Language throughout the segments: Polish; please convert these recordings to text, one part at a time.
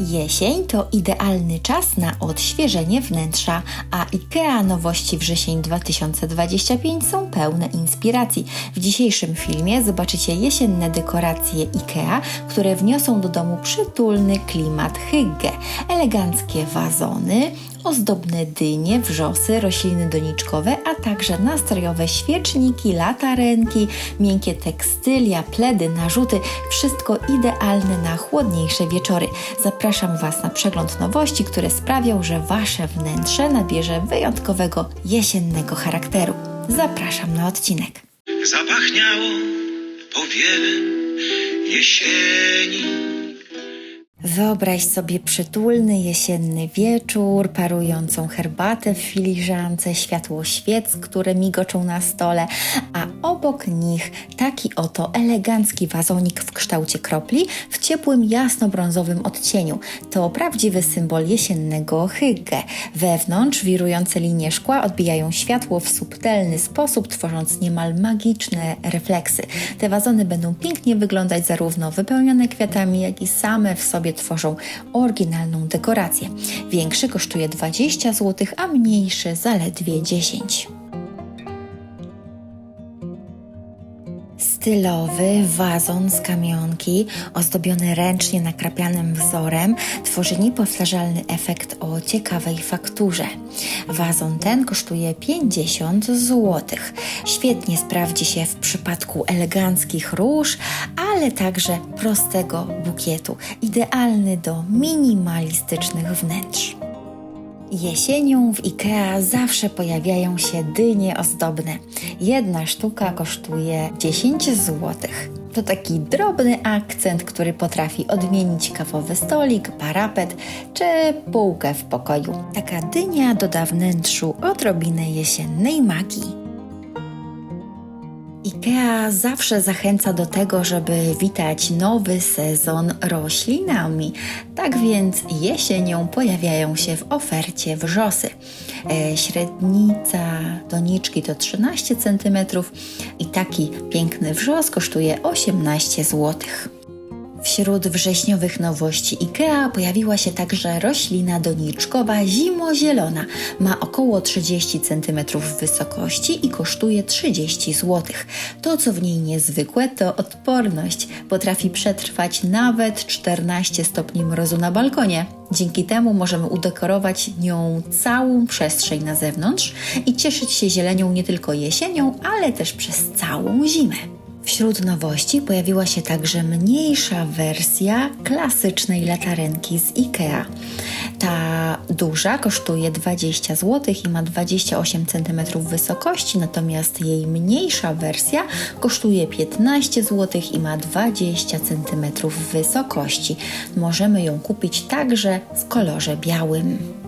Jesień to idealny czas na odświeżenie wnętrza, a IKEA nowości wrzesień 2025 są pełne inspiracji. W dzisiejszym filmie zobaczycie jesienne dekoracje IKEA, które wniosą do domu przytulny klimat hygge, eleganckie wazony, ozdobne dynie, wrzosy, rośliny doniczkowe, a także nastrojowe świeczniki, latarenki, miękkie tekstylia, pledy, narzuty, wszystko idealne na chłodniejsze wieczory. Zapraszam Was na przegląd nowości, które sprawią, że Wasze wnętrze nabierze wyjątkowego jesiennego charakteru. Zapraszam na odcinek. Zapachniało powiewem jesieni. Wyobraź sobie przytulny jesienny wieczór, parującą herbatę w filiżance, światło świec, które migoczą na stole, a obok nich taki oto elegancki wazonik w kształcie kropli w ciepłym jasno-brązowym odcieniu. To prawdziwy symbol jesiennego hygge. Wewnątrz wirujące linie szkła odbijają światło w subtelny sposób, tworząc niemal magiczne refleksy. Te wazony będą pięknie wyglądać zarówno wypełnione kwiatami, jak i same w sobie tworzą oryginalną dekorację. Większy kosztuje 20 zł, a mniejszy zaledwie 10. Stylowy wazon z kamionki, ozdobiony ręcznie nakrapianym wzorem, tworzy niepowtarzalny efekt o ciekawej fakturze. Wazon ten kosztuje 50 zł. Świetnie sprawdzi się w przypadku eleganckich róż, ale także prostego bukietu, idealny do minimalistycznych wnętrz. Jesienią w IKEA zawsze pojawiają się dynie ozdobne. Jedna sztuka kosztuje 10 zł. To taki drobny akcent, który potrafi odmienić kawowy stolik, parapet czy półkę w pokoju. Taka dynia doda wnętrzu odrobinę jesiennej magii. IKEA zawsze zachęca do tego, żeby witać nowy sezon roślinami. Tak więc jesienią pojawiają się w ofercie wrzosy. E, średnica doniczki to 13 cm i taki piękny wrzos kosztuje 18 złotych. Wśród wrześniowych nowości IKEA pojawiła się także roślina doniczkowa zimozielona. Ma około 30 cm wysokości i kosztuje 30 zł. To, co w niej niezwykłe, to odporność. Potrafi przetrwać nawet 14 stopni mrozu na balkonie. Dzięki temu możemy udekorować nią całą przestrzeń na zewnątrz i cieszyć się zielenią nie tylko jesienią, ale też przez całą zimę. Wśród nowości pojawiła się także mniejsza wersja klasycznej latarenki z IKEA. Ta duża kosztuje 20 zł i ma 28 cm wysokości, natomiast jej mniejsza wersja kosztuje 15 zł i ma 20 cm wysokości. Możemy ją kupić także w kolorze białym.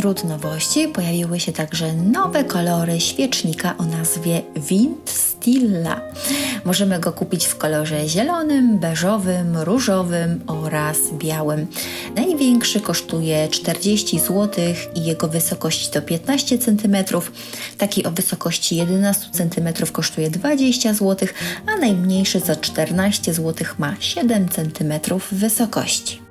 Wśród nowości pojawiły się także nowe kolory świecznika o nazwie Wind Stilla. Możemy go kupić w kolorze zielonym, beżowym, różowym oraz białym. Największy kosztuje 40 zł i jego wysokość to 15 cm. Taki o wysokości 11 cm kosztuje 20 zł, a najmniejszy za 14 zł ma 7 cm wysokości.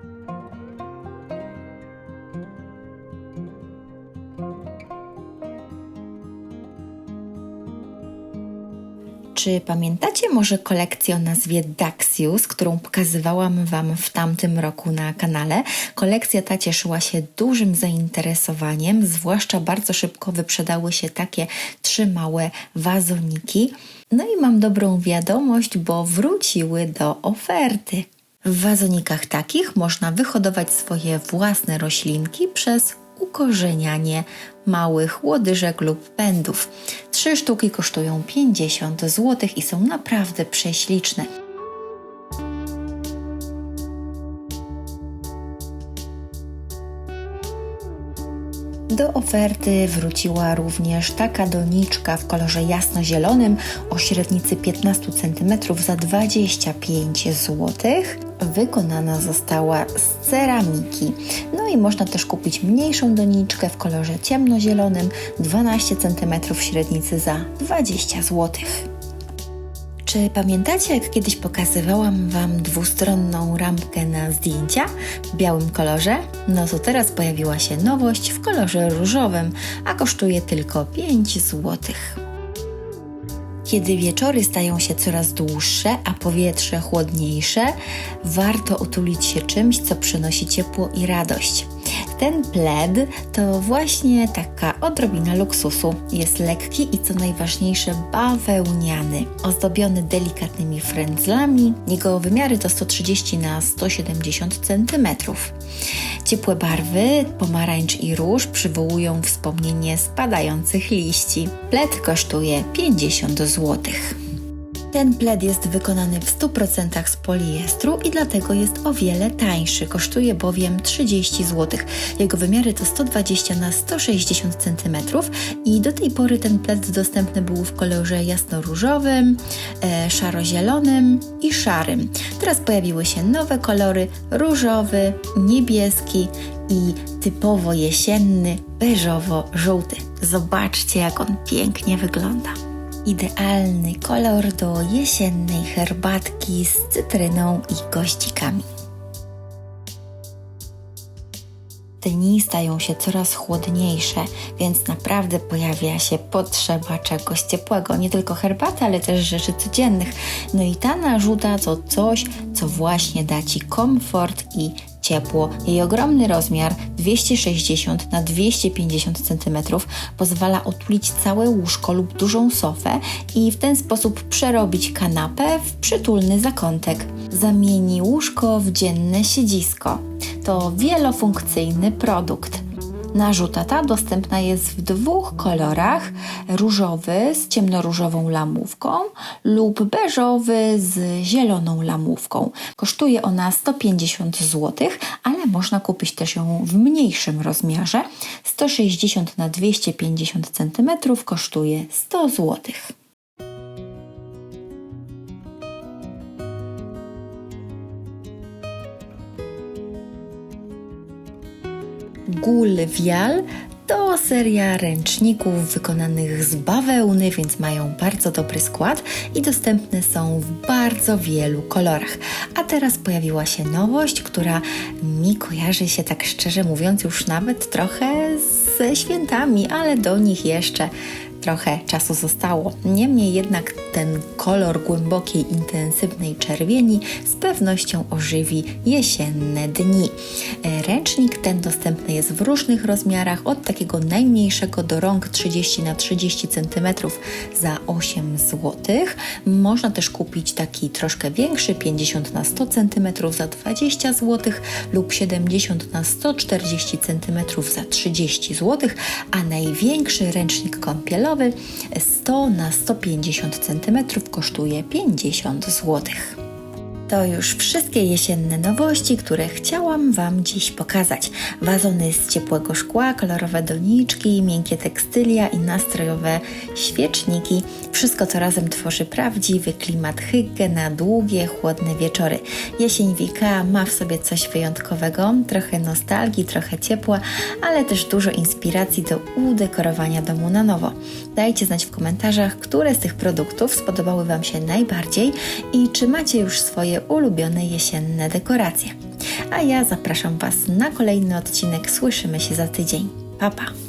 Czy pamiętacie może kolekcję o nazwie Daxius, którą pokazywałam Wam w tamtym roku na kanale? Kolekcja ta cieszyła się dużym zainteresowaniem, zwłaszcza bardzo szybko wyprzedały się takie trzy małe wazoniki. No i mam dobrą wiadomość, bo wróciły do oferty. W wazonikach takich można wyhodować swoje własne roślinki przez ukorzenianie małych łodyżek lub pędów. Trzy sztuki kosztują 50 zł i są naprawdę prześliczne. Do oferty wróciła również taka doniczka w kolorze jasno-zielonym o średnicy 15 cm za 25 zł. Wykonana została z ceramiki. No i można też kupić mniejszą doniczkę w kolorze ciemnozielonym 12 cm średnicy za 20 zł. Czy pamiętacie, jak kiedyś pokazywałam Wam dwustronną rampkę na zdjęcia w białym kolorze? No to teraz pojawiła się nowość w kolorze różowym, a kosztuje tylko 5 złotych. Kiedy wieczory stają się coraz dłuższe, a powietrze chłodniejsze, warto utulić się czymś, co przynosi ciepło i radość. Ten pled to właśnie taka odrobina luksusu. Jest lekki i co najważniejsze bawełniany, ozdobiony delikatnymi frędzlami. Jego wymiary to 130 na 170 cm. Ciepłe barwy, pomarańcz i róż przywołują wspomnienie spadających liści. Pled kosztuje 50 zł. Ten pled jest wykonany w 100% z poliestru i dlatego jest o wiele tańszy. Kosztuje bowiem 30 zł. Jego wymiary to 120 na 160 cm i do tej pory ten pled dostępny był w kolorze jasno-różowym, e, szaro-zielonym i szarym. Teraz pojawiły się nowe kolory: różowy, niebieski i typowo jesienny, beżowo-żółty. Zobaczcie, jak on pięknie wygląda. Idealny kolor do jesiennej herbatki z cytryną i goździkami. Dni stają się coraz chłodniejsze, więc naprawdę pojawia się potrzeba czegoś ciepłego. Nie tylko herbaty, ale też rzeczy codziennych. No i ta narzuta to coś, co właśnie da Ci komfort i ciepło. Jej ogromny rozmiar 260 na 250 cm pozwala otulić całe łóżko lub dużą sofę i w ten sposób przerobić kanapę w przytulny zakątek. Zamieni łóżko w dzienne siedzisko. To wielofunkcyjny produkt. Narzuta ta dostępna jest w dwóch kolorach: różowy z ciemnoróżową lamówką lub beżowy z zieloną lamówką. Kosztuje ona 150 zł, ale można kupić też ją w mniejszym rozmiarze. 160 na 250 cm kosztuje 100 zł. Gul Vial to seria ręczników wykonanych z bawełny, więc mają bardzo dobry skład i dostępne są w bardzo wielu kolorach. A teraz pojawiła się nowość, która mi kojarzy się tak szczerze mówiąc już nawet trochę ze świętami, ale do nich jeszcze trochę czasu zostało. Niemniej jednak ten kolor głębokiej, intensywnej czerwieni z pewnością ożywi jesienne dni. E, Ręcznik ten dostępny jest w różnych rozmiarach, od takiego najmniejszego do rąk 30 na 30 cm za 8 zł. Można też kupić taki troszkę większy, 50 na 100 cm za 20 zł lub 70 na 140 cm za 30 zł, a największy ręcznik kąpielowy 100 na 150 cm kosztuje 50 zł. To już wszystkie jesienne nowości, które chciałam Wam dziś pokazać. Wazony z ciepłego szkła, kolorowe doniczki, miękkie tekstylia i nastrojowe świeczniki. Wszystko to razem tworzy prawdziwy klimat hygge na długie, chłodne wieczory. Jesień Wika ma w sobie coś wyjątkowego, trochę nostalgii, trochę ciepła, ale też dużo inspiracji do udekorowania domu na nowo. Dajcie znać w komentarzach, które z tych produktów spodobały Wam się najbardziej i czy macie już ulubione jesienne dekoracje. A ja zapraszam Was na kolejny odcinek. Słyszymy się za tydzień. Pa pa!